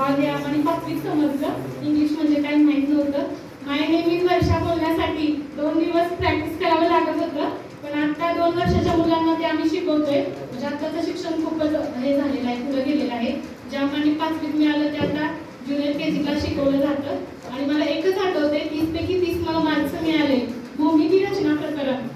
God हे आम्हाला पाचवीत समजलं. इंग्लिश म्हणजे काही माहीत नव्हतं. माय नेहमी वर्षा बोलण्यासाठी दोन दिवस प्रॅक्टिस करावं लागत होतं. पण आता दोन वर्षाच्या मुलांना ते आम्ही शिकवतोय. म्हणजे आत्ताचं शिक्षण खूपच हे झालेलं आहे पुढे गेलेलं आहे. ज्या आम्हाला पाचवीत मिळालं ते आता ज्युनियर के जीला शिकवलं जातं. आणि मला एकच आठवते तीस पैकी तीस मला मार्क्स मिळाले. भूमिती रचना प्रकरण.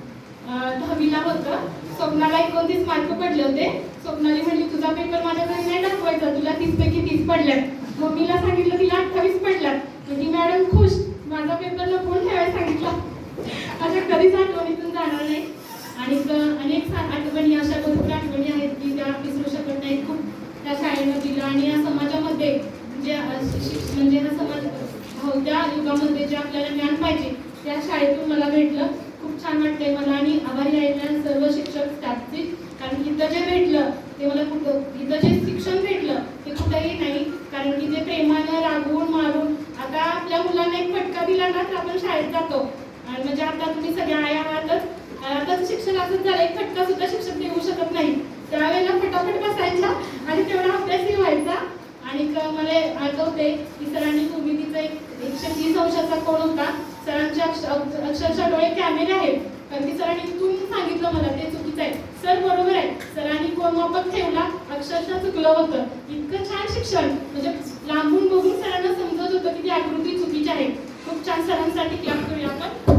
दहावीला होतं. स्वप्नाला एकोणतीस मार्क पडले होते. स्वप्नाली म्हणली तुझा पेपर माझ्या घरी नाही दाखवायचा तुला तीस पैकी तीस पडल्यात. मम्मीला सांगितलं तिला अठ्ठावीस पडल्यात. म्हणजे मॅडम खुश. माझा पेपर लपवून ठेवायला सांगितला? अशा कधीच आठवणीतून जाणार नाही. आणि अनेक आठवणी अशा भरपूर आठवणी आहेत की त्या विसरू शकत नाही खूप. त्या शाळेनं दिलं आणि या समाजामध्ये म्हणजे, जे म्हणजे हा समाज हो, त्या युगामध्ये जे आपल्याला ज्ञान पाहिजे त्या शाळेतून मला भेटलं. खूप छान वाटतंय मला आणि आभारी आहे सर्व शिक्षक स्टाफचे कारण इथं जे भेटलं ते मला कुठं इथं जे शिक्षण भेटलं ते कुठंही नाही कारण की जे प्रेमानं रागवून मारून आता आपल्या मुलांना एक आपण शाळेत जातो. आणि म्हणजे आता तुम्ही सगळ्या आया आहातच आता शिक्षण असंच झालं एक फटका सुद्धा शिक्षक देऊ शकत नाही. त्यावेळेला फटाफट बसायचा आणि तेवढा अभ्यासही व्हायचा. आणि मला आठवते की सरांनी भूमितीचा एक एकशे तीस अंशाचा कोण होता? सरांच्या अक्षरशः डोळे कॅमेरे आहेत. कारण की सरांनी तुम्ही सांगितलं मला ते चुकीचं आहे. सर बरोबर आहे. सरांनी कोण मापक ठेवला? अक्षरशः चुकलं होतं. इतकं छान शिक्षण. म्हणजे लांबून बघून सरांना समजत होतं की ती आकृती चुकीची आहे खूप छान सरांसाठी क्लास करूया आपण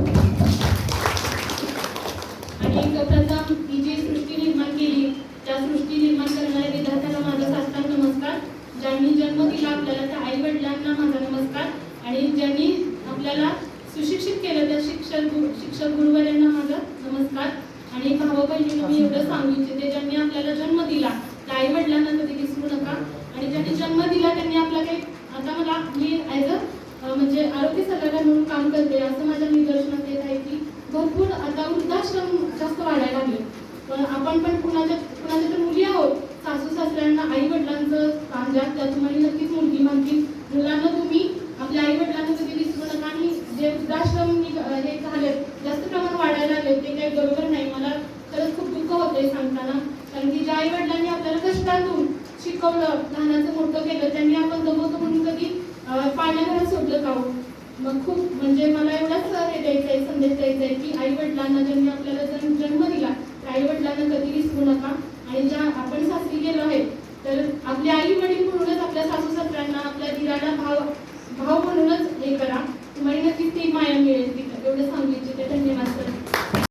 आणि प्रथम ही जी सृष्टी निर्माण केली त्या सृष्टी निर्माण करणाऱ्या विद्यार्थ्यांना माझा साष्टांग नमस्कार. ज्यांनी जन्म दिला आपल्याला त्या आई वडिलांना माझा नमस्कार. आणि ज्यांनी आपल्याला सुशिक्षित केलं त्या शिक्षक शिक्षक गुरुवर्यांना माझा नमस्कार. आणि भावा बहिणींना मी एवढं सांगू इच्छिते ज्यांनी आपल्याला जन्म दिला त्या आई वडिलांना कधी विसरू नका. आणि ज्यांनी जन्म दिला त्यांनी आपला काही आता मला मी ॲज अ म्हणजे आरोग्य सल्लागार म्हणून काम करते असं माझ्या निदर्शनात येत आहे की भरपूर आता वृद्धाश्रम जास्त वाढायला लागले पण आपण पण कुणाच्या कुणाच्या तर मुली आहोत. सासू सासऱ्यांना आई वडिलांचं स्थान द्या. त्या तुम्हाला नक्कीच मुलगी मानतील मुलांना तुम्ही आपल्या आई वडिलांना कधी विसरू नका. आणि जे वृद्धाश्रम हे झाले जास्त प्रमाण वाढायला लागले ते काही बरोबर नाही. मला खरंच खूप दुःख होतंय सांगताना. कारण की ज्या आई वडिलांनी आपल्याला कष्टातून शिकवलं लहानाचं मोठं केलं त्यांनी आपण जमवतो म्हणून कधी पाण्याघरात सोडलं का हो? मग खूप म्हणजे मला एवढाच हे द्यायचं आहे संदेश द्यायचा आहे की आई वडिलांना ज्यांनी आपल्याला जन्म जन्म आई वडिलांना कधी विसरू नका. आणि ज्या आपण सासरी गेलो आहे तर आपले आई वडील म्हणूनच आपल्या सासू सासऱ्यांना आपल्या दिराला भाव भाव म्हणूनच हे करा. तुम्हाला नक्कीच ती माया मिळेल तिथं. एवढं सांगितलं ते धन्यवाद